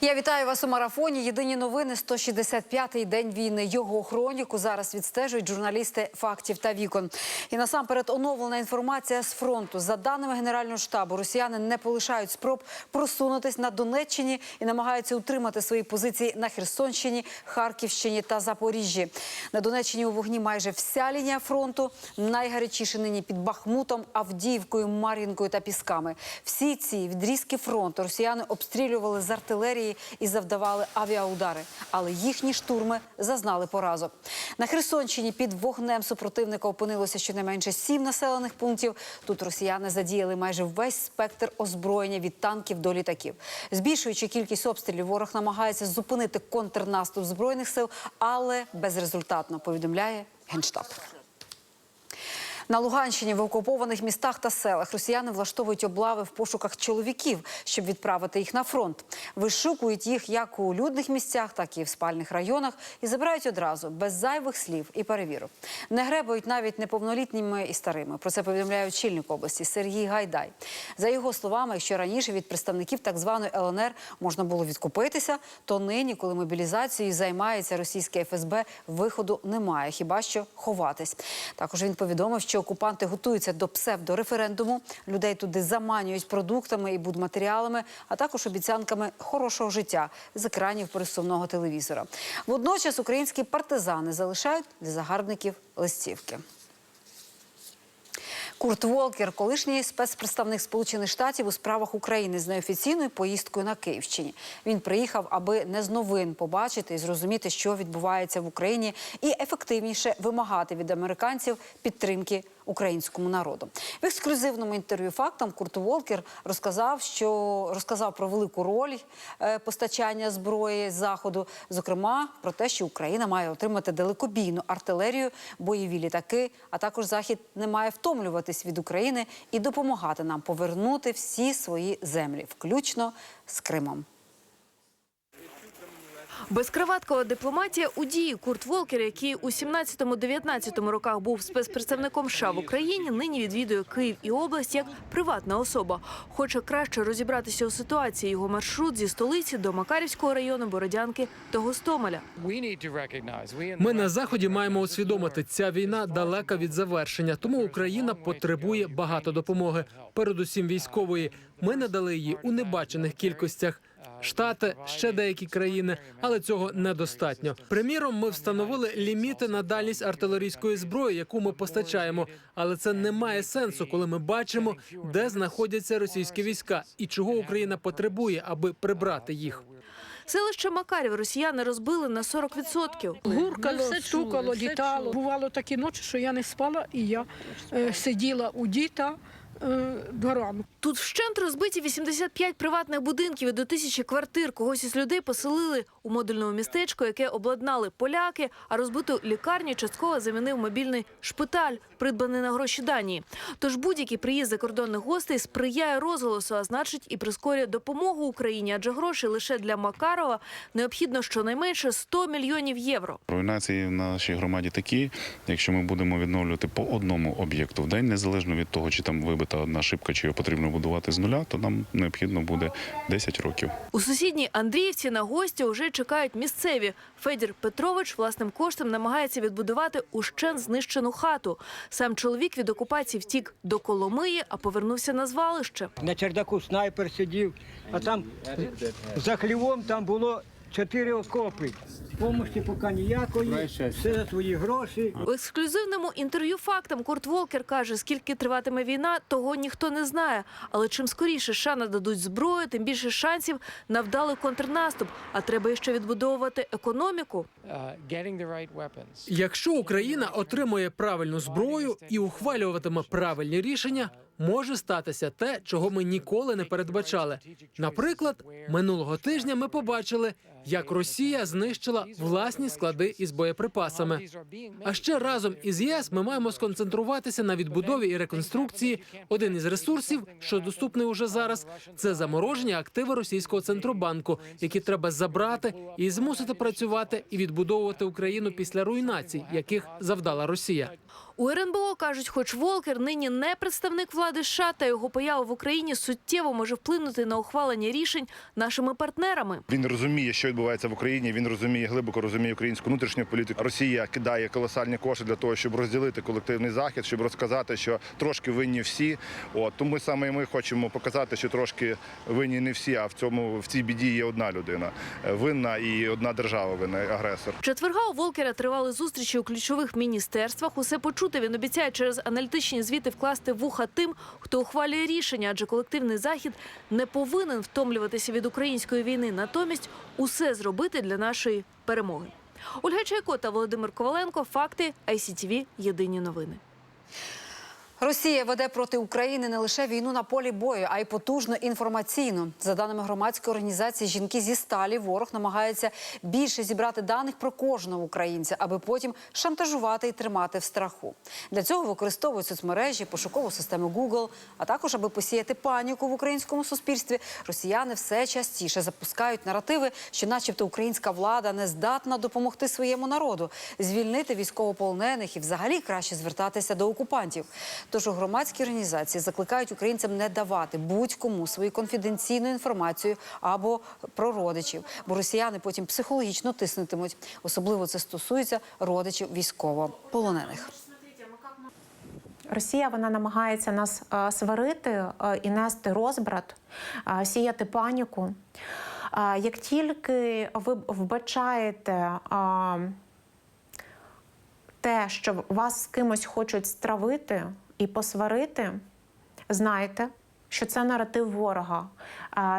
Я вітаю вас у марафоні. Єдині новини 165-й день війни. Його хроніку зараз відстежують журналісти фактів та вікон. І насамперед оновлена інформація з фронту. За даними Генерального штабу, росіяни не полишають спроб просунутись на Донеччині і намагаються утримати свої позиції на Херсонщині, Харківщині та Запоріжжі. На Донеччині у вогні майже вся лінія фронту. Найгарячіше нині під Бахмутом, Авдіївкою, Мар'їнкою та Пісками. Всі ці відрізки фронту росіяни обстрілювали з артилерії і завдавали авіаудари. Але їхні штурми зазнали поразок. На Херсонщині під вогнем супротивника опинилося щонайменше сім населених пунктів. Тут росіяни задіяли майже весь спектр озброєння від танків до літаків. Збільшуючи кількість обстрілів, ворог намагається зупинити контрнаступ збройних сил, але безрезультатно повідомляє генштаб. На Луганщині в окупованих містах та селах росіяни влаштовують облави в пошуках чоловіків, щоб відправити їх на фронт. Вишукують їх як у людних місцях, так і в спальних районах, і забирають одразу без зайвих слів і перевірок. Не гребають навіть неповнолітніми і старими. Про це повідомляє очільник області Сергій Гайдай. За його словами, якщо раніше від представників так званої ЛНР можна було відкупитися, то нині, коли мобілізацією займається російське ФСБ, виходу немає, хіба що ховатись. Також він повідомив, що окупанти готуються до псевдореферендуму. Людей туди заманюють продуктами і будматеріалами, а також обіцянками хорошого життя з екранів пересувного телевізора. Водночас українські партизани залишають для загарбників листівки. Курт Волкер, колишній спецпредставник Сполучених Штатів у справах України з неофіційною поїздкою на Київщині. Він приїхав, аби не з новин побачити і зрозуміти, що відбувається в Україні, і ефективніше вимагати від американців підтримки українському народу. В ексклюзивному інтерв'ю фактам Курт Волкер розказав, що розказав про велику роль е, постачання зброї з заходу, зокрема про те, що Україна має отримати далекобійну артилерію, бойові літаки, а також захід не має втомлюватись від України і допомагати нам повернути всі свої землі, включно з Кримом. Безкраваткова дипломатія у дії Курт Волкер, який у 17-19 роках був спецпредставником США в Україні, нині відвідує Київ і область як приватна особа. Хоче краще розібратися у ситуації. Його маршрут зі столиці до Макарівського району, Бородянки та Гостомеля. Ми на заході маємо усвідомити, ця війна далека від завершення, тому Україна потребує багато допомоги, передусім військової. Ми надали її у небачених кількостях. Штати, ще деякі країни, але цього недостатньо. Приміром, ми встановили ліміти на дальність артилерійської зброї, яку ми постачаємо. Але це не має сенсу, коли ми бачимо, де знаходяться російські війська і чого Україна потребує, аби прибрати їх. Селище Макарів росіяни розбили на 40%. Гуркало, стукало, літало. Бувало такі ночі, що я не спала, і я е, сиділа у діта е. Тут вщент розбиті 85 приватних будинків і до тисячі квартир. Когось із людей поселили у модульному містечко, яке обладнали поляки, а розбиту лікарню частково замінив мобільний шпиталь, придбаний на гроші Данії. Тож будь-який приїзд закордонних гостей сприяє розголосу, а значить і прискорює допомогу Україні, адже гроші лише для Макарова необхідно щонайменше 100 мільйонів євро. Руйнації в нашій громаді такі, якщо ми будемо відновлювати по одному об'єкту в день, незалежно від того, чи там вибита одна шибка, чи його потрібно будувати з нуля, то нам необхідно буде 10 років. У сусідній Андріївці на гості вже чекають місцеві. Федір Петрович власним коштом намагається відбудувати ущен знищену хату. Сам чоловік від окупації втік до Коломиї, а повернувся на звалище. На чердаку снайпер сидів, а там за хлівом там було чотири окопи. Помощі поки ніякої, все за свої гроші. У ексклюзивному інтерв'ю фактам Курт Волкер каже, скільки триватиме війна, того ніхто не знає. Але чим скоріше США нададуть зброю, тим більше шансів на вдалий контрнаступ. А треба ще відбудовувати економіку. Якщо Україна отримує правильну зброю і ухвалюватиме правильні рішення, може статися те, чого ми ніколи не передбачали. Наприклад, минулого тижня ми побачили, як Росія знищила власні склади із боєприпасами. А ще разом із ЄС ми маємо сконцентруватися на відбудові і реконструкції. Один із ресурсів, що доступний уже зараз, це заморожені активи російського центробанку, які треба забрати і змусити працювати і відбудовувати Україну після руйнацій, яких завдала Росія. У РНБО кажуть, хоч Волкер нині не представник влади США, та його поява в Україні суттєво може вплинути на ухвалення рішень нашими партнерами. Він розуміє, що відбувається в Україні. Він розуміє глибоко розуміє українську внутрішню політику. Росія кидає колосальні кошти для того, щоб розділити колективний захід, щоб розказати, що трошки винні всі. От тому саме ми хочемо показати, що трошки винні не всі. А в цьому в цій біді є одна людина е, винна і одна держава винна агресор. Четверга у Волкера тривали зустрічі у ключових міністерствах. Усе почути він обіцяє через аналітичні звіти вкласти вуха тим, хто ухвалює рішення, адже колективний захід не повинен втомлюватися від української війни. Натомість усе зробити для нашої перемоги. Ольга Чайко та Володимир Коваленко. Факти ICTV. Єдині новини. Росія веде проти України не лише війну на полі бою, а й потужно інформаційно. За даними громадської організації Жінки зі сталі, ворог намагається більше зібрати даних про кожного українця, аби потім шантажувати і тримати в страху. Для цього використовують соцмережі, пошукову систему Google, а також аби посіяти паніку в українському суспільстві. Росіяни все частіше запускають наративи, що, начебто, українська влада не здатна допомогти своєму народу, звільнити військовополонених і взагалі краще звертатися до окупантів. Тож у громадській організації закликають українцям не давати будь-кому свою конфіденційну інформацію або про родичів, бо росіяни потім психологічно тиснутимуть. Особливо це стосується родичів військовополонених. Росія вона намагається нас е, сварити е, і нести розбрат, е, сіяти паніку. Як тільки ви вбачаєте те, що вас з кимось хочуть стравити і посварити, знайте, що це наратив ворога.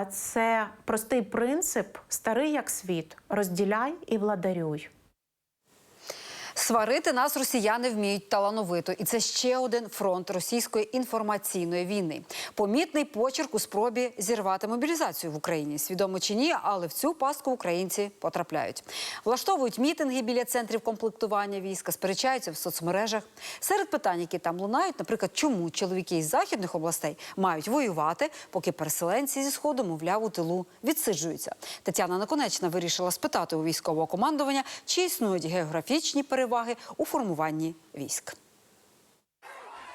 Це простий принцип, старий як світ: розділяй і владарюй. Сварити нас росіяни вміють талановито, і це ще один фронт російської інформаційної війни. Помітний почерк у спробі зірвати мобілізацію в Україні. Свідомо чи ні, але в цю пастку українці потрапляють. Влаштовують мітинги біля центрів комплектування війська, сперечаються в соцмережах. Серед питань, які там лунають, наприклад, чому чоловіки із західних областей мають воювати, поки переселенці зі сходу, мовляв, у тилу відсиджуються. Тетяна Наконечна вирішила спитати у військового командування, чи існують географічні переваги у формуванні військ.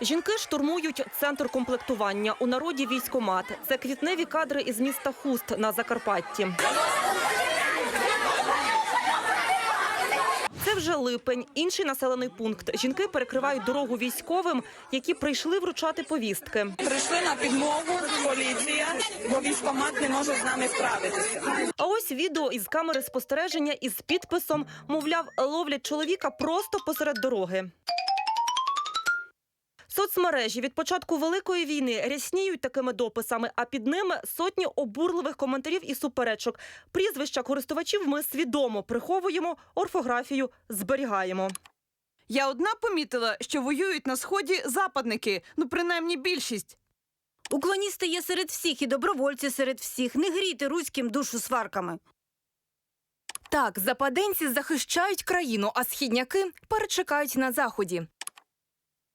Жінки штурмують центр комплектування у народі військомат. Це квітневі кадри із міста Хуст на Закарпатті. Це вже липень, інший населений пункт. Жінки перекривають дорогу військовим, які прийшли вручати повістки. Прийшли на підмогу поліція, бо військомат не може з нами справитися. А ось відео із камери спостереження із підписом, мовляв, ловлять чоловіка просто посеред дороги. Соцмережі від початку великої війни рясніють такими дописами, а під ними сотні обурливих коментарів і суперечок. Прізвища користувачів ми свідомо приховуємо, орфографію зберігаємо. Я одна помітила, що воюють на сході западники, ну принаймні більшість. Уклоністи є серед всіх і добровольці серед всіх. Не грійте руським душу сварками. Так, западенці захищають країну, а східняки перечекають на заході.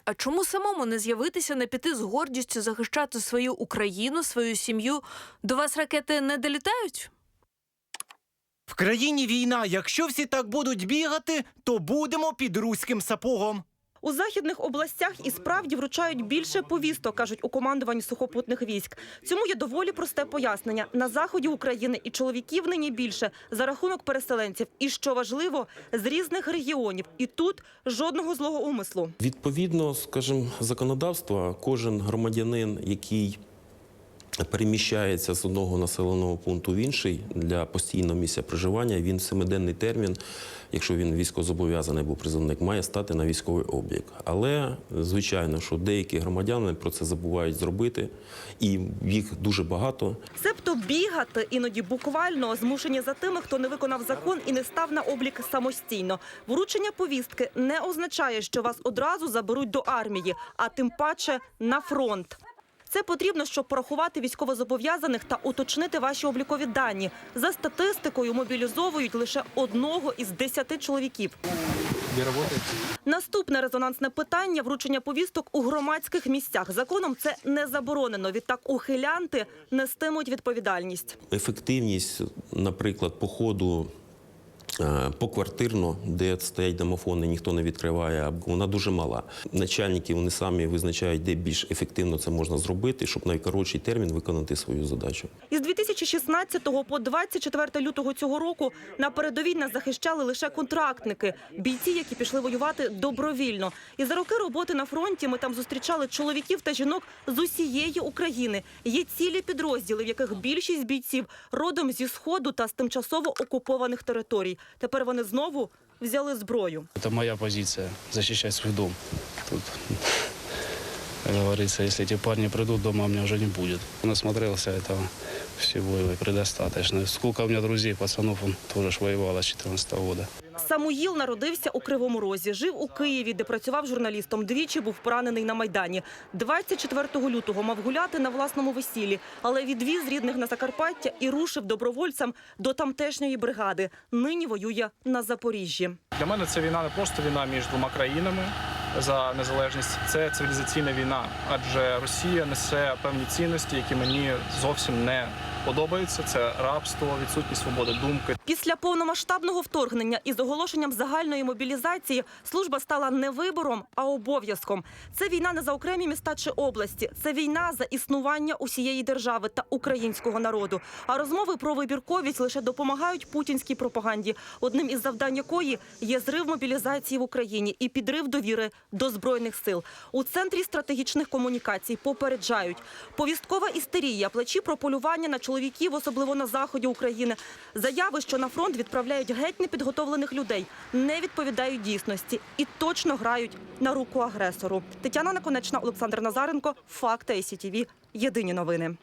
А чому самому не з'явитися, не піти з гордістю захищати свою Україну, свою сім'ю? До вас ракети не долітають? В країні війна. Якщо всі так будуть бігати, то будемо під руським сапогом. У західних областях і справді вручають більше повісток, кажуть у командуванні сухопутних військ. Цьому є доволі просте пояснення. На заході України і чоловіків нині більше за рахунок переселенців. І що важливо, з різних регіонів. І тут жодного злого умислу. Відповідно, скажімо, законодавства, кожен громадянин, який переміщається з одного населеного пункту в інший для постійного місця проживання, він семиденний термін, якщо він військовозобов'язаний або призовник, має стати на військовий облік. Але звичайно, що деякі громадяни про це забувають зробити, і їх дуже багато. Себто бігати іноді буквально змушені за тими, хто не виконав закон і не став на облік самостійно. Вручення повістки не означає, що вас одразу заберуть до армії, а тим паче на фронт. Це потрібно, щоб порахувати військовозобов'язаних та уточнити ваші облікові дані. За статистикою мобілізовують лише одного із десяти чоловіків. Наступне резонансне питання вручення повісток у громадських місцях. Законом це не заборонено. Відтак ухилянти нестимуть відповідальність. Ефективність, наприклад, походу поквартирно, де стоять домофони, ніхто не відкриває, вона дуже мала. Начальники вони самі визначають, де більш ефективно це можна зробити, щоб найкоротший термін виконати свою задачу. Із 2016 по 24 лютого цього року на передовій нас захищали лише контрактники, бійці, які пішли воювати добровільно. І за роки роботи на фронті ми там зустрічали чоловіків та жінок з усієї України. Є цілі підрозділи, в яких більшість бійців родом зі сходу та з тимчасово окупованих територій. Тепер вони знову взяли зброю. Это моя позиция – защищать свой дом. Тут, как говорится, если эти парни придут, дома у меня уже не будет. Насмотрелся этого всего и предостаточно. Сколько у меня друзей, пацанов, он тоже ж воевал с 14 года. Самуїл народився у Кривому Розі, жив у Києві, де працював журналістом. Двічі був поранений на Майдані. 24 лютого мав гуляти на власному весіллі, але відвіз рідних на Закарпаття і рушив добровольцем до тамтешньої бригади. Нині воює на Запоріжжі. Для мене це війна не просто війна між двома країнами за незалежність, це цивілізаційна війна, адже Росія несе певні цінності, які мені зовсім не подобаються. Це рабство, відсутність свободи думки. Після повномасштабного вторгнення із оголошенням загальної мобілізації служба стала не вибором, а обов'язком. Це війна не за окремі міста чи області. Це війна за існування усієї держави та українського народу. А розмови про вибірковість лише допомагають путінській пропаганді, одним із завдань якої є зрив мобілізації в Україні і підрив довіри до збройних сил. У центрі стратегічних комунікацій попереджають повісткова істерія, плечі про полювання на чоловіків, особливо на заході України. Заяви, що на фронт відправляють геть непідготовлених людей, не відповідають дійсності і точно грають на руку агресору. Тетяна Наконечна, Олександр Назаренко, Факти ICTV. Єдині новини.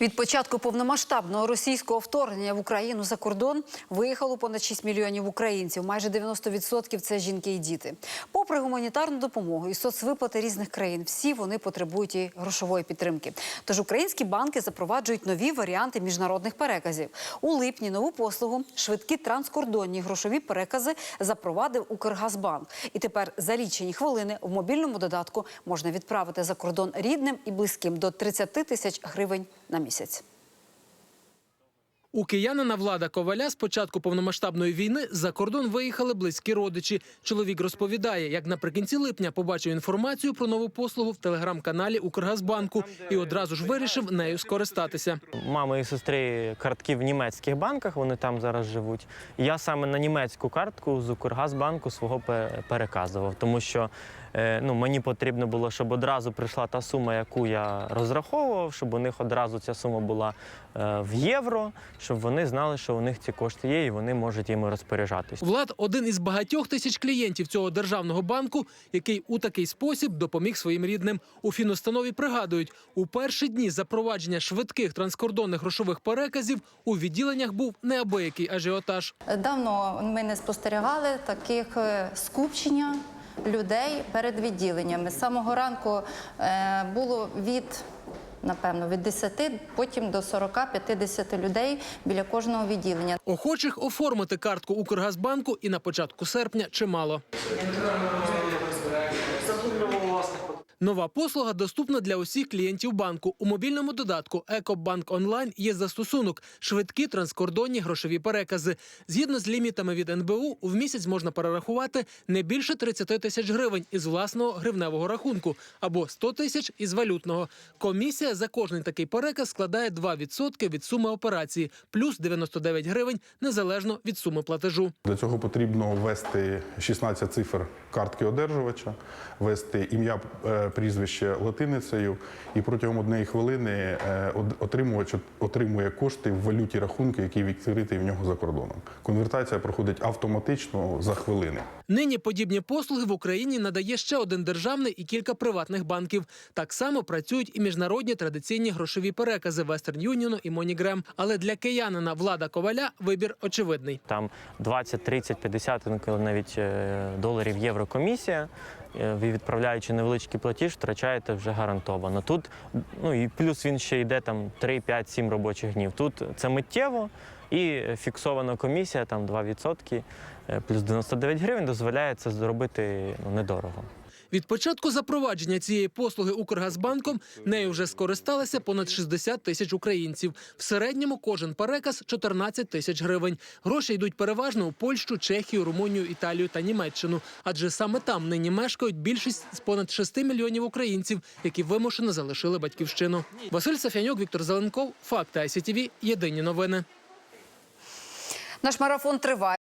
Від початку повномасштабного російського вторгнення в Україну за кордон виїхало понад 6 мільйонів українців. Майже 90% – це жінки і діти. Попри гуманітарну допомогу і соцвиплати різних країн, всі вони потребують і грошової підтримки. Тож українські банки запроваджують нові варіанти міжнародних переказів. У липні нову послугу швидкі транскордонні грошові перекази запровадив Укргазбанк. І тепер за лічені хвилини в мобільному додатку можна відправити за кордон рідним і близьким до 30 тисяч гривень на місяць. У киянина Влада Коваля з початку повномасштабної війни за кордон виїхали близькі родичі. Чоловік розповідає, як наприкінці липня побачив інформацію про нову послугу в телеграм-каналі Укргазбанку і одразу ж вирішив нею скористатися. Мами і сестри картки в німецьких банках, вони там зараз живуть. Я саме на німецьку картку з Укргазбанку свого переказував, тому що ну, мені потрібно було, щоб одразу прийшла та сума, яку я розраховував, щоб у них одразу ця сума була е, в євро, щоб вони знали, що у них ці кошти є, і вони можуть їми розпоряджатись. Влад один із багатьох тисяч клієнтів цього державного банку, який у такий спосіб допоміг своїм рідним. У фінустанові пригадують, у перші дні запровадження швидких транскордонних грошових переказів у відділеннях був неабиякий ажіотаж. Давно ми не спостерігали таких е, скупчення людей перед відділеннями. З самого ранку е, було від, напевно, від 10, потім до 40-50 людей біля кожного відділення. Охочих оформити картку Укргазбанку і на початку серпня чимало. Нова послуга доступна для усіх клієнтів банку. У мобільному додатку Екобанк Онлайн є застосунок швидкі транскордонні грошові перекази. Згідно з лімітами від НБУ, в місяць можна перерахувати не більше 30 тисяч гривень із власного гривневого рахунку або 100 тисяч із валютного. Комісія за кожний такий переказ складає 2% від суми операції, плюс 99 гривень незалежно від суми платежу. Для цього потрібно ввести 16 цифр картки одержувача, ввести ім'я, е, прізвище латиницею, і протягом однієї хвилини е, од- отримувач отримує кошти в валюті рахунку, який відкритий в нього за кордоном. Конвертація проходить автоматично за хвилини. Нині подібні послуги в Україні надає ще один державний і кілька приватних банків. Так само працюють і міжнародні традиційні грошові перекази Western Union і MoneyGram. Але для киянина Влада Коваля вибір очевидний. Там 20, 30, 50, інколи навіть е, доларів євро комісія. Е, ви відправляючи невеличкий платіж, втрачаєте вже гарантовано. Тут ну і плюс він ще йде там 3, 5, 7 робочих днів. Тут це миттєво і фіксована комісія, там 2%, е, плюс 99 гривень дозволяє це зробити ну, недорого. Від початку запровадження цієї послуги Укргазбанком нею вже скористалися понад 60 тисяч українців. В середньому кожен переказ 14 тисяч гривень. Гроші йдуть переважно у Польщу, Чехію, Румунію, Італію та Німеччину. Адже саме там нині мешкають більшість з понад 6 мільйонів українців, які вимушено залишили батьківщину. Василь Сафянюк, Віктор Зеленков, Факти ICTV, Єдині новини. Наш марафон триває.